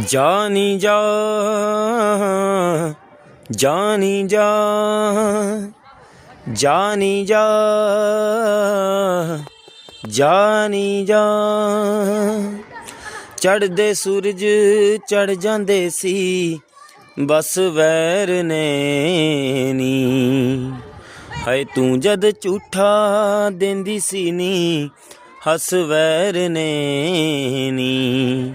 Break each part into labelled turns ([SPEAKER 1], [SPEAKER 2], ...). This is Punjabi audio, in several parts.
[SPEAKER 1] ਜਾਨੀ ਜਾ ਜਾਨੀ ਜਾ ਜਾਨੀ ਜਾ ਜਾਨੀ ਜਾ। ਚੜਦੇ ਸੂਰਜ ਚੜ ਜਾਂਦੇ ਸੀ, ਬਸ ਵੈਰ ਨੇ ਨੀ। ਹਾਏ ਤੂੰ ਜਦ ਝੂਠਾ ਦਿੰਦੀ ਸੀ ਨੀ, ਹੱਸ ਵੈਰ ਨੇ ਨੀ।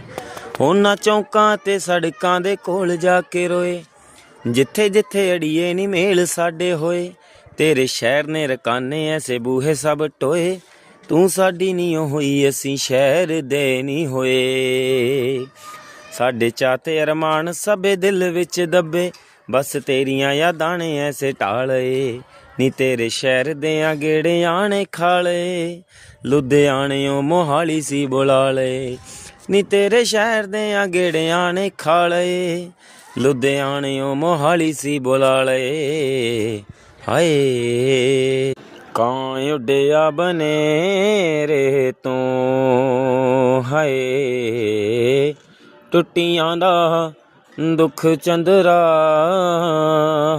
[SPEAKER 1] ਉਹਨਾਂ ਚੌਂਕਾਂ ਤੇ ਸੜਕਾਂ ਦੇ ਕੋਲ ਜਾ ਕੇ ਰੋਏ। ਜਿੱਥੇ ਜਿੱਥੇ ਅੜੀਏ ਨੀ ਮੇਲ ਸਾਡੇ ਹੋਏ, ਤੇਰੇ ਸ਼ਹਿਰ ਨੇ ਰਕਾਨੇ ਐਸੇ ਬੂਹੇ ਸਭ ਟੋਏ। ਤੂੰ ਸਾਡੀ ਨਹੀਂ ਹੋਈ ਅਸੀਂ ਸ਼ਹਿਰ ਦੇ ਨਹੀਂ ਹੋਏ। ਸਾਡੇ ਚਾਤੇ ਅਰਮਾਨ ਸਭੇ ਦਿਲ ਵਿੱਚ ਦੱਬੇ, ਬਸ ਤੇਰੀਆਂ ਯਾਦਾਂ ਨੇ ਐਸੇ ਢਾਲੇ ਨੀ ਤੇਰੇ ਸ਼ਹਿਰ ਦੇ ਆ ਗੇੜੇ ਆਣੇ ਖਾਲੇ, ਲੁਧਿਆਣਿਓਂ ਮੋਹਾਲੀ ਸੀ ਬੁਲਾਲੇ। ਨੀ ਤੇਰੇ ਸ਼ਹਿਰ ਦੇ ਆ ਗੇੜੇ ਆਣੇ ਖਾਲੇ ਲੁਧਿਆਣਿਓਂ ਮੋਹਾਲੀ ਸੀ ਬੁਲਾਲੇ। ਹਾਏ, ਕਾਂ ਉੱਡਿਆ ਬਨੇਰੇ ਤੋਂ। ਹਾਏ, ਟੁੱਟੀਆਂ ਦਾ ਦੁੱਖ ਚੰਦਰਾ।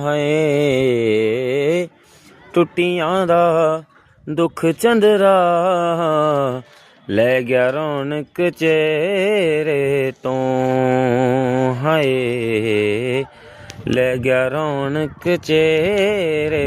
[SPEAKER 1] ਹੈ ਟੁੱਟੀਆਂ ਦਾ ਦੁੱਖ ਚੰਦਰਾ। ਲੈ ਗਿਆ ਰੌਣਕ ਚਿਹਰੇ ਤੋਂ ਹਾਏ। ਲੈ ਗਿਆ ਰੌਣਕ ਚਿਹਰੇ